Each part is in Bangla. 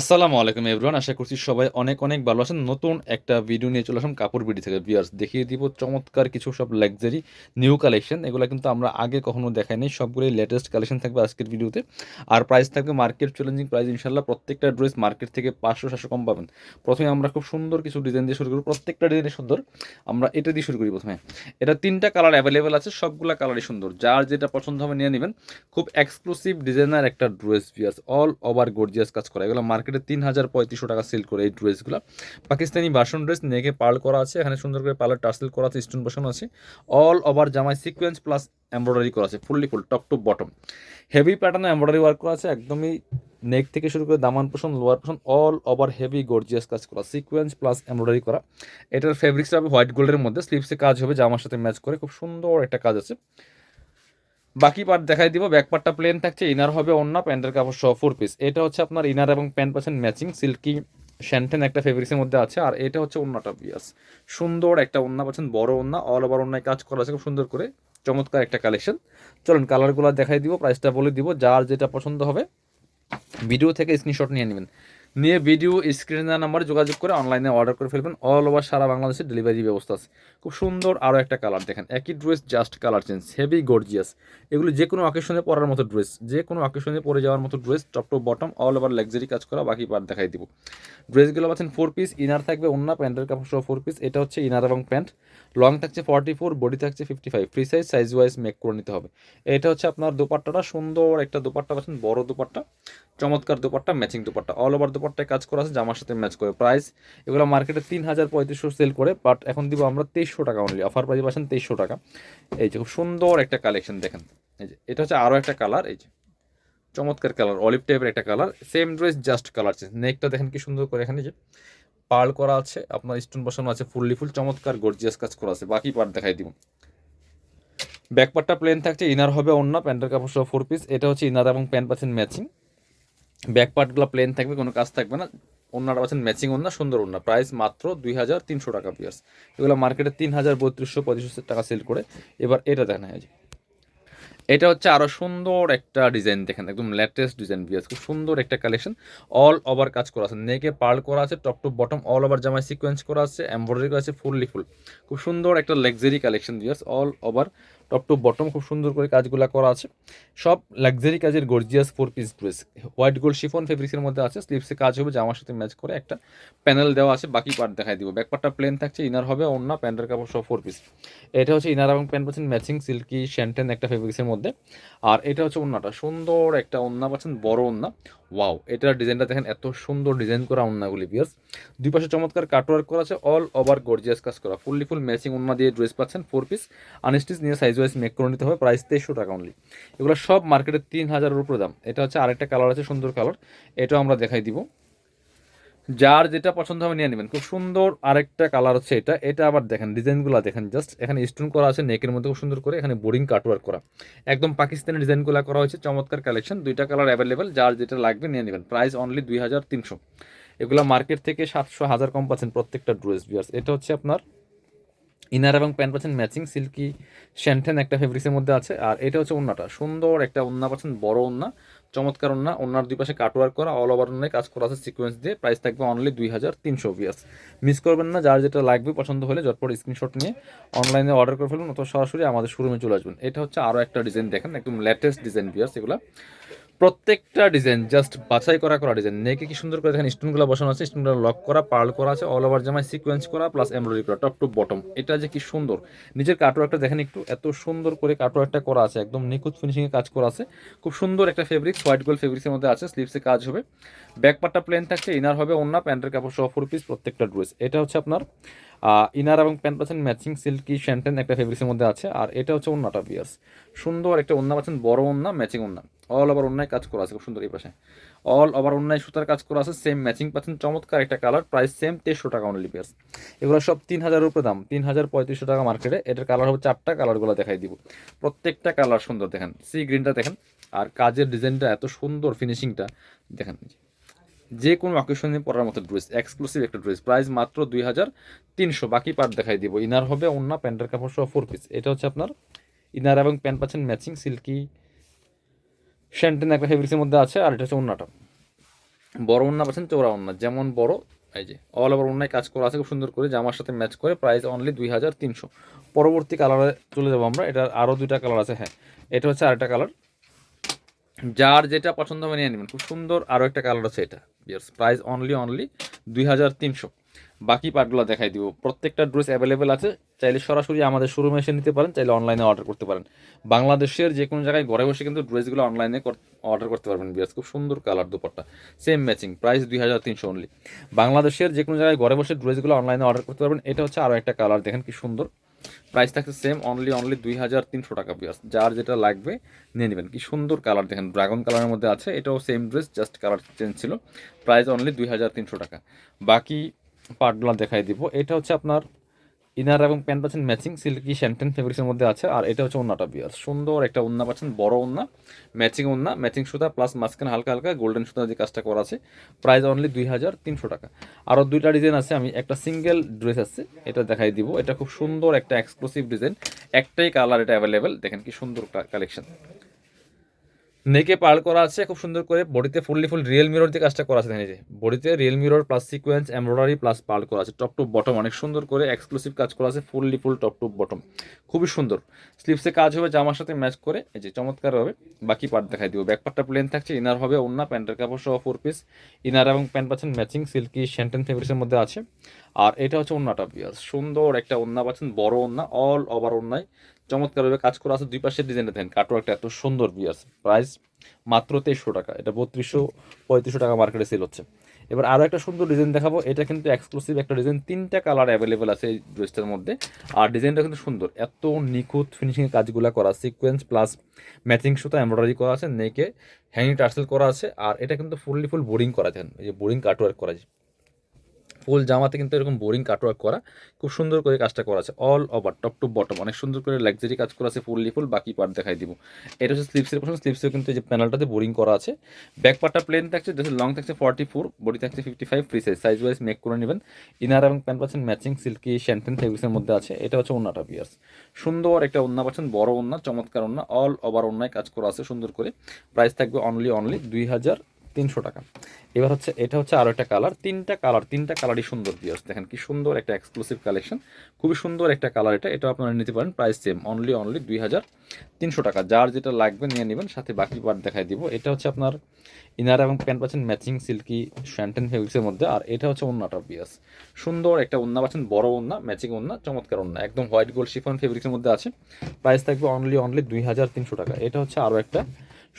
আসসালামু আলাইকুম এভরিওয়ান আশা করছি সবাই অনেক অনেক ভালো আছেন। নতুন একটা ভিডিও নিয়ে চলে আসলাম কাপড় বিডি থেকে। বিয়ার্স দেখিয়ে দিব চমৎকার কিছু সব লাক্সারি নিউ কালেকশন এগুলো কিন্তু আমরা আগে কখনো দেখাইনি সবগুলোই লেটেস্ট কালেকশন থাকবে আজকের ভিডিওতে আর প্রাইস থাকবে মার্কেট চ্যালেঞ্জিং প্রাইস ইনশাল্লাহ প্রত্যেকটা ড্রেস মার্কেট থেকে পাঁচশো, সাতশো কম পাবেন। প্রথমে আমরা খুব সুন্দর কিছু ডিজাইন দিয়ে শুরু করব। প্রত্যেকটা ডিজাইনে সুন্দর। আমরা এটা দিয়ে শুরু করি প্রথমে। এটা তিনটা কালার অ্যাভেলেবেল আছে, সবগুলা কালারই সুন্দর। যার যেটা পছন্দ হবে নিয়ে নেবেন। খুব এক্সক্লুসিভ ডিজাইনার একটা ড্রেস বিয়ার্স অল ওভার গর্জিয়াস কাজ করা। এগুলো মার্কেটে তিন হাজার পঁয়ত্রিশশো টাকা সেল করে এই ড্রেসগুলো পাকিস্তানি বাসন ড্রেস নেকে পার্ল করা আছে, এখানে সুন্দর করে পার্লার টার্সেল করা আছে স্টোন বসানো আছে। অল ওভার জামাই সিকোয়েন্স প্লাস এমব্রয়ডারি করা আছে fully full top to bottom heavy প্যাটার্নে এমব্রয়ডারি ওয়ার্ক করা আছে, একদমই নেক থেকে শুরু করে দামান পোষণ লোয়ার পোষণ অল ওভার হেভি গর্জিয়াস কাজ করা সিকোয়েন্স প্লাস এমব্রয়ডারি করা। এটার ফেব্রিক্স হবে হোয়াইট গোল্ডের মধ্যে স্লিপসে কাজ হবে, জামার সাথে ম্যাচ করে, খুব সুন্দর একটা কাজ আছে। বাকি পার্ট দেখাই দিব ব্যাক পার্টটা প্লেন থাকছে ইনার হবে অন্য প্যান্টের কাপড় সহ ফোর পিস এটা হচ্ছে আপনার ইনার এবং প্যান্ট পাচ্ছেন ম্যাচিং সিল্কি শ্যান্টেন একটা ফেব্রিক্সের মধ্যে আছে, আর এটা হচ্ছে অন্যটা বিয়াস। সুন্দর একটা ওন্না পাচ্ছেন বড় ওন্না অল ওভার অন্যায় কাজ করা আছে, খুব সুন্দর করে, চমৎকার একটা কালেকশন চলুন কালারগুলো দেখাই দিব প্রাইসটা বলে দিব, যার যেটা পছন্দ হবে ভিডিও থেকে স্ক্রিনশট নিয়ে নেবেন। নিয়ে ভিডিও স্ক্রিনে দেওয়া নাম্বারে যোগাযোগ করে অনলাইনে অর্ডার করে ফেলবেন। অল ওভার সারা বাংলাদেশে ডেলিভারি ব্যবস্থা আছে। খুব সুন্দর আরও একটা কালার দেখেন। একই dress, just colour change, heavy gorgeous. এগুলো যে কোনো অকেশনে পরার মতো ড্রেস যে কোনো অকেশনে পরে যাওয়ার মতো dress top top bottom all over luxury কাজ করা, বাকি পার্ট দেখাই দিব। ড্রেসগুলো পাচ্ছেন ফোর পিস ইনার থাকবে অন্য প্যান্টের কাপড় সহ ফোর পিস এটা হচ্ছে ইনার এবং প্যান্ট। লং থাকছে ফর্টি ফোর বডি থাকছে fifty five free size size wise make করে নিতে হবে। এটা হচ্ছে আপনার দোপাট্টাটা, সুন্দর একটা দোপাট্টা পাচ্ছেন, বড় দোপাট্টা, চমৎকার dupatta matching dupatta all over দোপাট্টায় কাজ করা আছে জামার সাথে ম্যাচ করে। প্রাইস এগুলো মার্কেটে তিন হাজার পঁয়ত্রিশশো সেল করে বাট এখন দিব আমরা তেইশশো টাকা অনলি অফার প্রাইস পাচ্ছেন তেইশশো টাকা। এই যে খুব সুন্দর একটা কালেকশন দেখেন। এই যে, এটা হচ্ছে আরও একটা কালার এই যে, চমৎকার কালার অলিভ টাইপের একটা colour same dress just colour change নেকটা দেখেন কি সুন্দর করে এখানে যে পার্ল করা আছে, আপনার স্টোন বসানো আছে ফুললি ফুল চমৎকার গর্জিয়াস কাজ করা আছে। বাকি পার্ট দেখাই দিব। ব্যাক পার্টটা প্লেন থাকছে ইনার হবে অন্য প্যান্টের কাপড় সহ ফোর পিস এটা হচ্ছে ইনার এবং প্যান্ট পাচ্ছেন ম্যাচিং ব্যাক পার্টগুলো প্লেন থাকবে, কোনো কাজ থাকবে না। অন্যটা পাচ্ছেন ম্যাচিং অন্য সুন্দর অন্য প্রাইস মাত্র দুই হাজার তিনশো টাকা পিয়ার্স এগুলো মার্কেটে তিন হাজার বত্রিশশো পঁয়ত্রিশশো টাকা সেল করে। এবার এটা দেখা যায় এটা হচ্ছে আরও সুন্দর একটা ডিজাইন দেখেন, একদম লেটেস্ট ডিজাইন বিয়াস খুব সুন্দর একটা কালেকশন অল ওভার কাজ করা আছে। নেকে পার্ল করা আছে top to bottom all over জামাই সিকোয়েন্স করা আছে এমব্রয়ডারি করা আছে ফুললি ফুল খুব সুন্দর একটা luxury collection Beas all over top to bottom খুব সুন্দর করে কাজগুলো করা আছে। সব লাক্সারি কাজের gorgeous four piece dress white gold chiffon ফেব্রিক্সের মধ্যে আছে। স্লিপসে কাজ হবে জামার সাথে ম্যাচ করে একটা প্যানেল দেওয়া আছে। বাকি পার্ট দেখাই দিব। ব্যাক পার্টটা প্লেন থাকছে ইনার হবে অন্য প্যান্টের কাপড় সব ফোর পিস এটা হচ্ছে ইনার এবং প্যান্ট পাচ্ছেন ম্যাচিং সিল্কি শ্যান্টেন একটা ফেব্রিক্সের মধ্যে। আর এটা হচ্ছে ওন্নাটা সুন্দর একটা ওন্না পাচ্ছেন, বড় ওন্না ওয়াও এটার ডিজাইনটা দেখেন, এত সুন্দর ডিজাইন করা ওন্নাগুলি বিয়ার্স দুই পাশে চমৎকার কাটওয়ার্ক করা আছে অল ওভার গর্জিয়াস কাজ করা। ফুললি ফুল ম্যাচিং ওন্না দিয়ে ড্রেস পাচ্ছেন ফোর পিস আনস্টিচ নিয়ে সাইজ ওয়াইজ মেক করে নিতে হবে প্রাইস তেইশশো টাকা অনলি এগুলো সব মার্কেটে তিন হাজারের উপরে দাম। এটা হচ্ছে আরেকটা কালার আছে, সুন্দর কালার এটাও আমরা দেখাই দিব। যার যেটা পছন্দ হবে নিয়ে নেবেন। খুব সুন্দর আরেকটা কালার হচ্ছে এটা। এটা আবার দেখেন, ডিজাইনগুলো দেখেন জাস্ট এখানে স্টোন করা আছে নেকের মধ্যে খুব সুন্দর করে। এখানে বোরিং কাটওয়ার্ক করা। একদম পাকিস্তানি ডিজাইনগুলো করা হয়েছে, চমৎকার কালেকশন দুইটা কালার অ্যাভেলেবেল যার যেটা লাগবে নিয়ে নেবেন। প্রাইস অনলি দুই হাজার তিনশো। এগুলো মার্কেট থেকে সাতশো, হাজার কম পাচ্ছেন প্রত্যেকটা ড্রেস বিয়ার্স এটা হচ্ছে আপনার ইনার এবং প্যান্ট পাচ্ছেন ম্যাচিং সিল্কি শ্যান্টেন একটা ফেব্রিক্সের মধ্যে আছে। আর এটা হচ্ছে ওন্নাটা। সুন্দর একটা ওন্না পাচ্ছেন, বড় ওন্না। চমৎকার না ওনার দুই পাশে কাটওয়ার করা অল ওভার ওন্নায় কাজ করা আছে সিকোয়েন্স দিয়ে প্রাইস থাকবে অনলি দুই হাজার তিনশো বিয়াস মিস করবেন না, যার যেটা লাগবে, পছন্দ হলে ঝটপট স্ক্রিনশট নিয়ে অনলাইনে অর্ডার করে ফেলুন, অথবা সরাসরি আমাদের শোরুমে চলে আসবেন। এটা হচ্ছে আরও একটা ডিজাইন দেখেন, একদম লেটেস্ট ডিজাইন বিয়াস এগুলো। প্রত্যেকটা ডিজাইন জাস্ট বাছাই করা করা ডিজাইন নেকে কি সুন্দর করে দেখেন স্টোনগুলো বসানো আছে স্টোনগুলো লক করা পার্ল করা আছে অল ওভার জামায় সিকোয়েন্স করা প্লাস এমব্রয়ডারি করা টপ টু বটম এটা যে কি সুন্দর। নিজের কাটওয়ার্কটা দেখেন একটু, এত সুন্দর করে কাটওয়ার্কটা করা আছে, একদম নিখুঁত ফিনিশিংয়ে কাজ করা আছে। খুব সুন্দর একটা ফেব্রিক হোয়াইট গোল্ড ফেব্রিক্সের মধ্যে আছে স্লিপসে কাজ হবে। ব্যাক পার্টটা প্লেন থাকছে ইনার হবে অন্য প্যান্টের কাপড় সহ ফোর পিস প্রত্যেকটা ড্রেস এটা হচ্ছে আপনার ইনার এবং প্যান্ট পাচ্ছেন ম্যাচিং সিল্কি শ্যান্টেন একটা ফেব্রিক্সের মধ্যে আছে, আর এটা হচ্ছে অন্যটা বিয়ার্স সুন্দর একটা অন্য পাচ্ছেন, বড় অন্য ম্যাচিং অন্য অল ওভার অন্যায় কাজ করা আছে, খুব সুন্দর এই পাশে। অল ওভার অন্যায় সুতার কাজ করা আছে সেম ম্যাচিং পাচ্ছেন, চমৎকার একটা কালার প্রাইস সেম তেইশশো টাকা অনলি পিয়ার্স এগুলো সব তিন হাজারের উপরে দাম তিন হাজার পঁয়ত্রিশশো টাকা মার্কেটে এটার কালার হবে চারটা কালারগুলো দেখাই দিব। প্রত্যেকটা কালার সুন্দর, দেখেন সি গ্রিনটা দেখেন, আর কাজের ডিজাইনটা এত সুন্দর ফিনিশিংটা দেখেন যে। কোনো অকেশনে পরার মতো ড্রেস এক্সক্লুসিভ একটা ড্রেস প্রাইস মাত্র দুই হাজার তিনশো। বাকি পার্ট দেখাই দিব। ইনার হবে অন্য প্যান্টের কাপড় সহ ফোর পিস এটা হচ্ছে আপনার ইনার এবং প্যান্ট পাচ্ছেন ম্যাচিং সিল্কি শ্যান্টেন একটা ফেব্রিক্সের মধ্যে আছে, আর এটা হচ্ছে অন্যটা বড় ওন্না পাচ্ছেন চৌড়া ওন্না যেমন বড়, এই যে অল ওভার ওন্নায় কাজ করা আছে, খুব সুন্দর করে জামার সাথে ম্যাচ করে প্রাইস অনলি দুই হাজার তিনশো। পরবর্তী কালারে চলে যাব আমরা, এটার আরও দুইটা কালার আছে হ্যাঁ। এটা হচ্ছে আরেকটা কালার যার যেটা পছন্দ হবে নিয়ে নেবেন, খুব সুন্দর আরও একটা কালার আছে এটা ইয়ার্স প্রাইস অনলি অনলি দুই হাজার তিনশো। বাকি পার্টগুলো দেখাই দিব। প্রত্যেকটা ড্রেস অ্যাভেলেবেল আছে। চাইলে সরাসরি আমাদের শোরুমে এসে নিতে পারেন, চাইলে অনলাইনে অর্ডার করতে পারেন। বাংলাদেশের যে কোনো জায়গায় ঘরে বসে কিন্তু ড্রেসগুলো অনলাইনে অর্ডার করতে পারবেন বিয়ার্স খুব সুন্দর colour dupatta. Same matching price দুই হাজার তিনশো অনলি বাংলাদেশের যে কোনো জায়গায় ঘরে বসে ড্রেসগুলো অনলাইনে অর্ডার করতে পারবেন, এটা হচ্ছে আরও একটা কালার দেখেন কি সুন্দর। প্রাইস থাকছে সেম অনলি অনলি দুই হাজার তিনশো টাকা বিয়ার্স যার যেটা লাগবে নিয়ে নেবেন। কি সুন্দর কালার দেখেন ড্রাগন কালারের মধ্যে আছে। এটাও same dress just colour change ছিল। প্রাইস অনলি দুই হাজার তিনশো টাকা। বাকি পার্টগুলো দেখাই দিব। এটা হচ্ছে আপনার ইনার এবং প্যান্ট পাচ্ছেন ম্যাচিং সিল্কি শ্যান্টেন ফেব্রিক্সের মধ্যে আছে। আর এটা হচ্ছে ওন্নাটা বিয়ার। সুন্দর একটা ওন্না পাচ্ছেন, বড় ওন্না ম্যাচিং ওন্না ম্যাচিং সুতা প্লাস মাঝখানে হালকা হালকা গোল্ডেন সুতা যে কাজটা করা আছে প্রাইস অনলি দুই হাজার তিনশো টাকা। আরও দুইটা ডিজাইন আছে, আমি একটা সিঙ্গেল ড্রেস আছে, এটা দেখাই দিব। এটা খুব সুন্দর একটা এক্সক্লুসিভ ডিজাইন একটাই কালার এটা অ্যাভেলেবেল দেখেন কি সুন্দর কালেকশন নেকে পার্ল করা আছে, খুব সুন্দর করে বডিতে ফুললি ফুল রিয়েল মিরর দিয়ে কাজটা করা আছে যে। বডিতে real mirror plus sequence embroidery plus pearl করা আছে টপ টু বটম অনেক সুন্দর করে এক্সক্লুসিভ কাজ করা আছে fully full top to bottom খুবই সুন্দর। স্লিপসে কাজ হবে, জামার সাথে ম্যাচ করে, এই যে চমৎকার হবে, বাকি পার্ট দেখাই দিব। ব্যাক পার্টটা প্লেন থাকছে ইনার হবে অন্য প্যান্টের কাপড় সহ ফোর পিস ইনার এবং প্যান্ট পাচ্ছেন ম্যাচিং সিল্কি শ্যান্টেন ফেব্রিক্সের মধ্যে আছে। আর এটা হচ্ছে অন্যটা বিয়ার সুন্দর একটা ওন্না পাচ্ছেন, বড় ওন্না অল ওভার ওন্নায় চমৎকারভাবে কাজ করা আছে, দুই পাশের ডিজাইনটা দেখেন কাটওয়ার্কটা এত সুন্দর বিয়ার্স প্রাইস মাত্র তেইশশো টাকা, এটা বত্রিশশো পঁয়ত্রিশশো টাকা মার্কেটে সেল হচ্ছে। এবার আরও একটা সুন্দর ডিজাইন দেখাবো, এটা কিন্তু এক্সক্লুসিভ একটা ডিজাইন তিনটা কালার অ্যাভেলেবেল আছে এই ড্রেসটার মধ্যে। আর ডিজাইনটা কিন্তু সুন্দর, এত নিখুঁত ফিনিশিংয়ের কাজগুলো করা সিকোয়েন্স প্লাস ম্যাচিং সুতা এমব্রয়ডারি করা আছে নেকে হ্যাঙ্গিং টার্সেল করা আছে, আর এটা কিন্তু ফুললি ফুল বোরিং করা দেন এই যে বোরিং কাটওয়ার্ক করা যায় ফুল জামাতে কিন্তু এরকম বোরিং কাটওয়ার্ক করা, খুব সুন্দর করে কাজটা করা আছে all over top to bottom অনেক সুন্দর করে লাক্সারি কাজ করা আছে, ফুললি ফুল, বাকি পার্ট দেখাই দিব। এটা হচ্ছে স্লিপসের পোর্শন স্লিপসেও কিন্তু এই যে প্যানেলটাতে বোরিং করা আছে। ব্যাক পার্টটা প্লেন থাকছে যেটা লং থাকছে ফর্টি ফোর বডি থাকছে fifty five free size size wise make করে নেবেন। ইনার এবং প্যান্ট পাচ্ছেন ম্যাচিং সিল্কি শ্যান্টেন ফেব্রিক্সের মধ্যে আছে, এটা হচ্ছে ওন্নাটা পিয়ার্স সুন্দর একটা ওন্না পাচ্ছেন, বড় ওন্না, চমৎকার ওন্না অল ওভার ওন্নায় কাজ করা আছে সুন্দর করে। প্রাইস থাকবে অনলি অনলি দুই হাজার তিনশো টাকা। এবার হচ্ছে, এটা হচ্ছে আরও একটা কালার তিনটা কালার তিনটা কালারই সুন্দর বিয়ার্স দেখেন কি সুন্দর একটা এক্সক্লুসিভ কালেকশন খুবই সুন্দর একটা কালার এটা এটা আপনারা নিতে পারেন প্রাইস সেম অনলি অনলি দুই হাজার তিনশো টাকা। যার যেটা লাগবে নিয়ে নেবেন, সাথে বাকি পার্ট দেখাই দিব। এটা হচ্ছে আপনার ইনার এবং প্যান্ট পাচ্ছেন ম্যাচিং সিল্কি শ্যান্টেন ফেব্রিক্সের মধ্যে, আর এটা হচ্ছে অন্যটা বিয়াস। সুন্দর একটা ওন্না পাচ্ছেন, বড় ওন্না ম্যাচিং ওন্না, চমৎকার ওন্না। একদম হোয়াইট গোল্ড শিফন ফেব্রিক্সের মধ্যে আছে। প্রাইস থাকবে অনলি অনলি দুই হাজার তিনশো টাকা। এটা হচ্ছে আরও একটা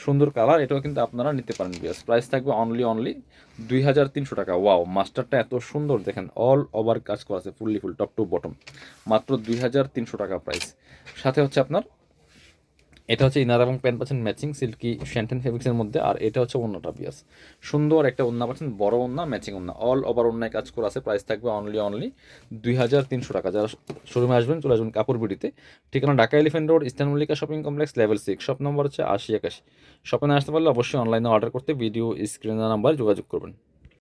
সুন্দর কালার, এটাও কিন্তু আপনারা নিতে পারেন বিয়াস প্রাইস থাকবে অনলি অনলি দুই হাজার তিনশো টাকা। ওয়াও মাস্টারটা এত সুন্দর, দেখেন অল ওভার কাজ করা আছে fully full top to bottom মাত্র দুই হাজার তিনশো টাকা প্রাইস সাথে হচ্ছে আপনার এটা হচ্ছে ইনার এবং প্যান্ট পাচ্ছেন ম্যাচিং সিল্কি শ্যান্টেন ফেব্রিক্সের মধ্যে, আর এটা হচ্ছে অন্যটা বিয়াস। সুন্দর একটা ওন্না পাচ্ছেন বড় ওন্না ম্যাচিং ওন্না। অল ওভার ওন্নায় কাজ করা আছে প্রাইস থাকবে অনলি অনলি দুই হাজার তিনশো টাকা। যারা শোরুমে আসবেন, চলে আসবেন কাপড় বিডিতে। ঠিকানা Dhaka elephant road eastern Mallika shopping complex level six shop number হচ্ছে আশি একাশি। শপে আসতে পারলে অবশ্যই অনলাইনে অর্ডার করতে ভিডিও স্ক্রিনের নাম্বার যোগাযোগ করবেন।